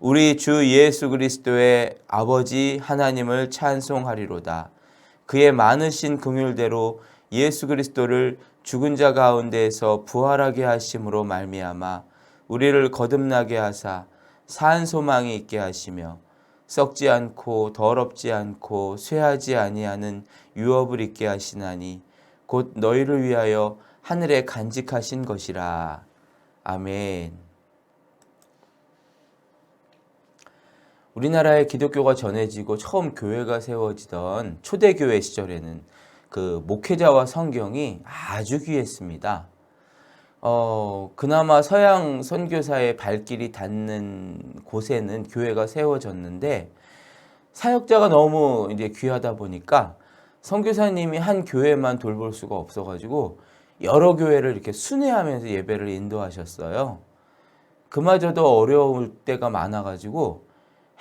우리 주 예수 그리스도의 아버지 하나님을 찬송하리로다. 그의 많으신 긍휼대로 예수 그리스도를 죽은 자 가운데에서 부활하게 하심으로 말미암아 우리를 거듭나게 하사 산 소망이 있게 하시며 썩지 않고 더럽지 않고 쇠하지 아니하는 유업을 있게 하시나니 곧 너희를 위하여 하늘에 간직하신 것이라. 아멘. 우리나라에 기독교가 전해지고 처음 교회가 세워지던 초대교회 시절에는 그 목회자와 성경이 아주 귀했습니다. 어, 그나마 서양 선교사의 발길이 닿는 곳에는 교회가 세워졌는데 사역자가 너무 이제 귀하다 보니까 선교사님이 한 교회만 돌볼 수가 없어가지고 여러 교회를 이렇게 순회하면서 예배를 인도하셨어요. 그마저도 어려울 때가 많아가지고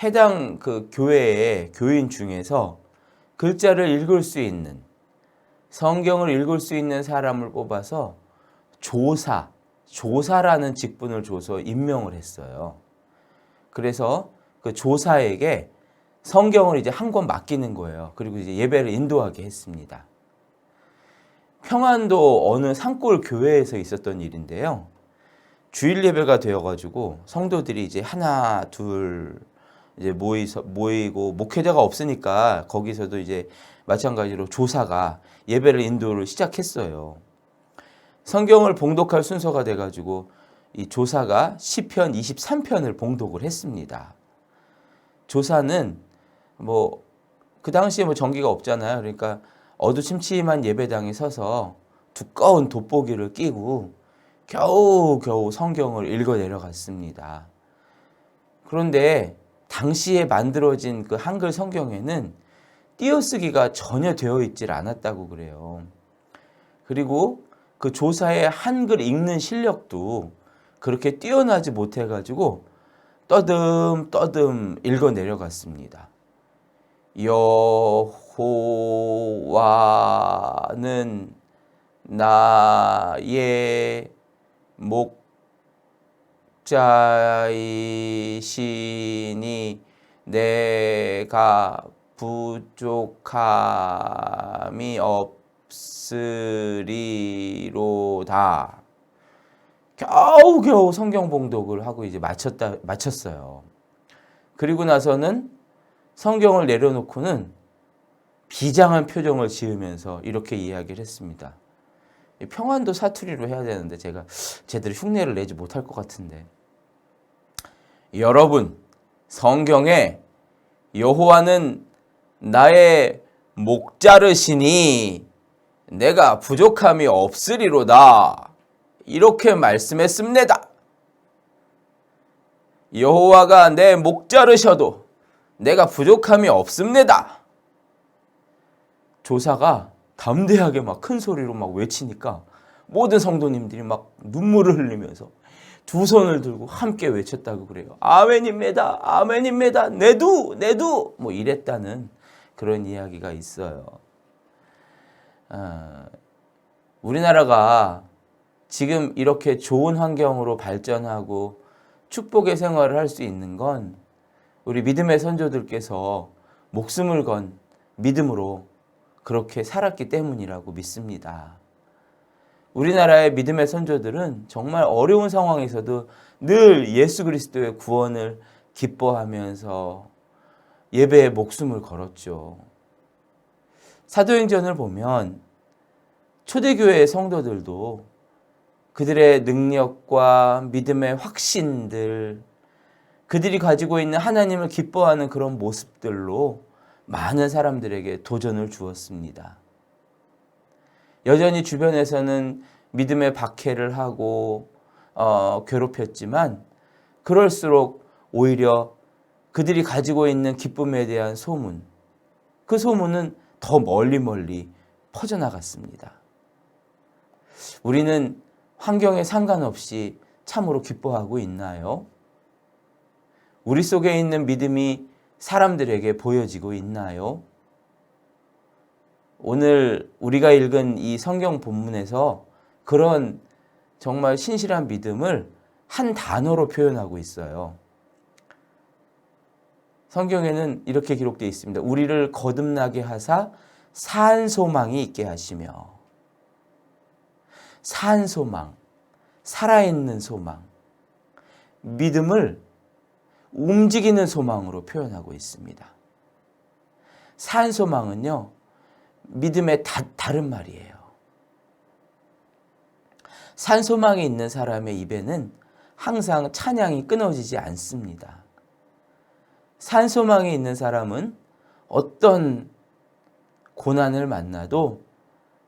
해당 그 교회의 교인 중에서 글자를 읽을 수 있는 성경을 읽을 수 있는 사람을 뽑아서 조사, 조사라는 직분을 줘서 임명을 했어요. 그래서 그 조사에게 성경을 이제 한 권 맡기는 거예요. 그리고 이제 예배를 인도하게 했습니다. 평안도 어느 산골 교회에서 있었던 일인데요. 주일 예배가 되어가지고 성도들이 이제 하나, 둘, 이제 모이서, 모이고 목회자가 없으니까 거기서도 이제 마찬가지로 조사가 예배를 인도를 시작했어요. 성경을 봉독할 순서가 돼가지고 이 조사가 시편 23편을 봉독을 했습니다. 조사는 뭐 그 당시에 뭐 전기가 없잖아요. 그러니까 어두침침한 예배당에 서서 두꺼운 돋보기를 끼고 겨우 겨우 성경을 읽어 내려갔습니다. 그런데 당시에 만들어진 그 한글 성경에는 띄어쓰기가 전혀 되어 있질 않았다고 그래요. 그리고 그 조사의 한글 읽는 실력도 그렇게 뛰어나지 못해가지고 떠듬 떠듬 읽어 내려갔습니다. 여호와는 나의 목 자이시니 내가 부족함이 없으리로다. 겨우겨우 성경 봉독을 하고 이제 마쳤다 마쳤어요. 그리고 나서는 성경을 내려놓고는 비장한 표정을 지으면서 이렇게 이야기를 했습니다. 이 평안도 사투리로 해야 되는데 제가 제대로 흉내를 내지 못할 것 같은데. 여러분, 성경에 여호와는 나의 목자르시니 내가 부족함이 없으리로다. 이렇게 말씀했습니다. 여호와가 내 목자르셔도 내가 부족함이 없습니다. 조사가 담대하게 막 큰 소리로 막 외치니까 모든 성도님들이 막 눈물을 흘리면서 두 손을 들고 함께 외쳤다고 그래요. 아멘입니다. 아멘입니다. 내두, 내두. 뭐 이랬다는 그런 이야기가 있어요. 아, 우리나라가 지금 이렇게 좋은 환경으로 발전하고 축복의 생활을 할 수 있는 건 우리 믿음의 선조들께서 목숨을 건 믿음으로 그렇게 살았기 때문이라고 믿습니다. 우리나라의 믿음의 선조들은 정말 어려운 상황에서도 늘 예수 그리스도의 구원을 기뻐하면서 예배에 목숨을 걸었죠. 사도행전을 보면 초대교회의 성도들도 그들의 능력과 믿음의 확신들, 그들이 가지고 있는 하나님을 기뻐하는 그런 모습들로 많은 사람들에게 도전을 주었습니다. 여전히 주변에서는 믿음의 박해를 하고 어, 괴롭혔지만 그럴수록 오히려 그들이 가지고 있는 기쁨에 대한 소문, 그 소문은 더 멀리 멀리 퍼져나갔습니다. 우리는 환경에 상관없이 참으로 기뻐하고 있나요? 우리 속에 있는 믿음이 사람들에게 보여지고 있나요? 오늘 우리가 읽은 이 성경 본문에서 그런 정말 신실한 믿음을 한 단어로 표현하고 있어요. 성경에는 이렇게 기록되어 있습니다. 우리를 거듭나게 하사 산 소망이 있게 하시며 산 소망, 살아있는 소망, 믿음을 움직이는 소망으로 표현하고 있습니다. 산 소망은요, 믿음의 다, 다른 말이에요. 산 소망이 있는 사람의 입에는 항상 찬양이 끊어지지 않습니다. 산 소망이 있는 사람은 어떤 고난을 만나도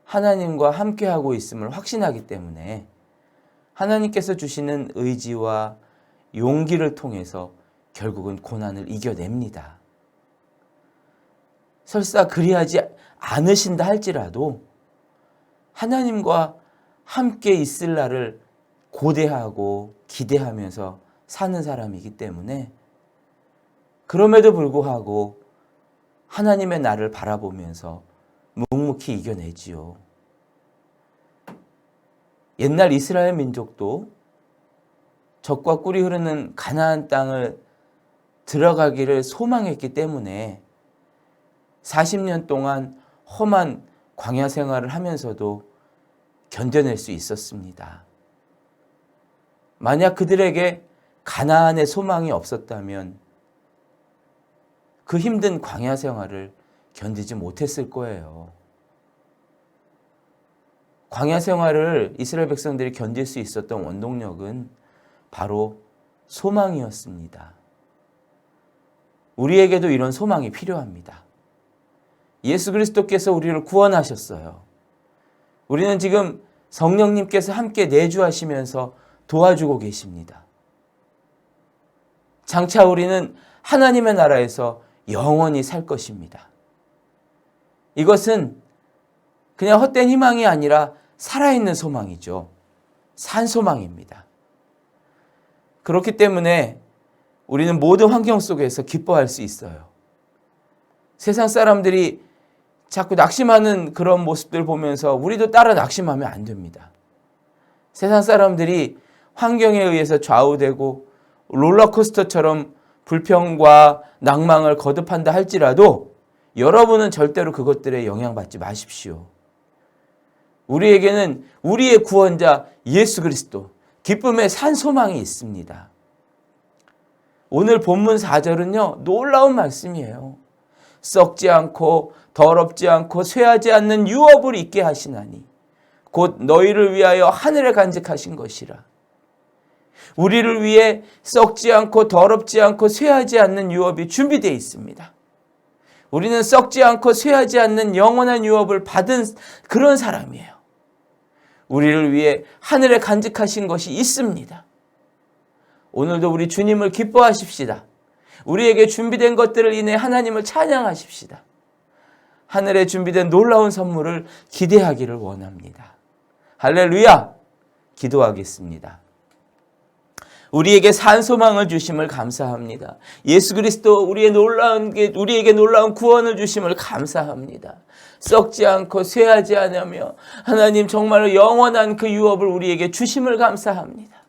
하나님과 함께하고 있음을 확신하기 때문에 하나님께서 주시는 의지와 용기를 통해서 결국은 고난을 이겨냅니다. 설사 그리하지 않으신다 할지라도 하나님과 함께 있을 날을 고대하고 기대하면서 사는 사람이기 때문에 그럼에도 불구하고 하나님의 나를 바라보면서 묵묵히 이겨내지요. 옛날 이스라엘 민족도 적과 꿀이 흐르는 가나안 땅을 들어가기를 소망했기 때문에 40년 동안 험한 광야 생활을 하면서도 견뎌낼 수 있었습니다. 만약 그들에게 가나안의 소망이 없었다면 그 힘든 광야 생활을 견디지 못했을 거예요. 광야 생활을 이스라엘 백성들이 견딜 수 있었던 원동력은 바로 소망이었습니다. 우리에게도 이런 소망이 필요합니다. 예수 그리스도께서 우리를 구원하셨어요. 우리는 지금 성령님께서 함께 내주하시면서 도와주고 계십니다. 장차 우리는 하나님의 나라에서 영원히 살 것입니다. 이것은 그냥 헛된 희망이 아니라 살아있는 소망이죠. 산 소망입니다. 그렇기 때문에 우리는 모든 환경 속에서 기뻐할 수 있어요. 세상 사람들이 자꾸 낙심하는 그런 모습들 보면서 우리도 따라 낙심하면 안 됩니다. 세상 사람들이 환경에 의해서 좌우되고 롤러코스터처럼 불평과 낭망을 거듭한다 할지라도 여러분은 절대로 그것들에 영향받지 마십시오. 우리에게는 우리의 구원자 예수 그리스도, 기쁨의 산 소망이 있습니다. 오늘 본문 4절은요, 놀라운 말씀이에요. 썩지 않고 더럽지 않고 쇠하지 않는 유업을 있게 하시나니 곧 너희를 위하여 하늘에 간직하신 것이라. 우리를 위해 썩지 않고 더럽지 않고 쇠하지 않는 유업이 준비되어 있습니다. 우리는 썩지 않고 쇠하지 않는 영원한 유업을 받은 그런 사람이에요. 우리를 위해 하늘에 간직하신 것이 있습니다. 오늘도 우리 주님을 기뻐하십시다. 우리에게 준비된 것들을 인해 하나님을 찬양하십시다. 하늘에 준비된 놀라운 선물을 기대하기를 원합니다. 할렐루야! 기도하겠습니다. 우리에게 산 소망을 주심을 감사합니다. 예수 그리스도 우리의 놀라운 게 우리에게 놀라운 구원을 주심을 감사합니다. 썩지 않고 쇠하지 않으며 하나님 정말로 영원한 그 유업을 우리에게 주심을 감사합니다.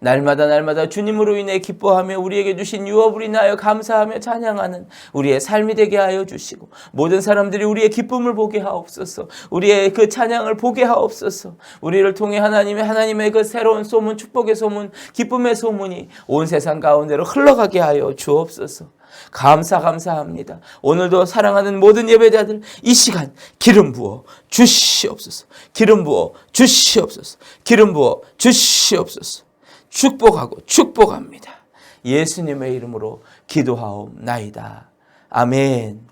날마다 날마다 주님으로 인해 기뻐하며 우리에게 주신 유업을 인하여 감사하며 찬양하는 우리의 삶이 되게 하여 주시고 모든 사람들이 우리의 기쁨을 보게 하옵소서 우리의 그 찬양을 보게 하옵소서 우리를 통해 하나님의 하나님의 그 새로운 소문 축복의 소문 기쁨의 소문이 온 세상 가운데로 흘러가게 하여 주옵소서 감사 감사합니다. 오늘도 사랑하는 모든 예배자들 이 시간 기름 부어 주시옵소서. 기름 부어 주시옵소서. 기름 부어 주시옵소서. 축복하고 축복합니다. 예수님의 이름으로 기도하옵나이다. 아멘.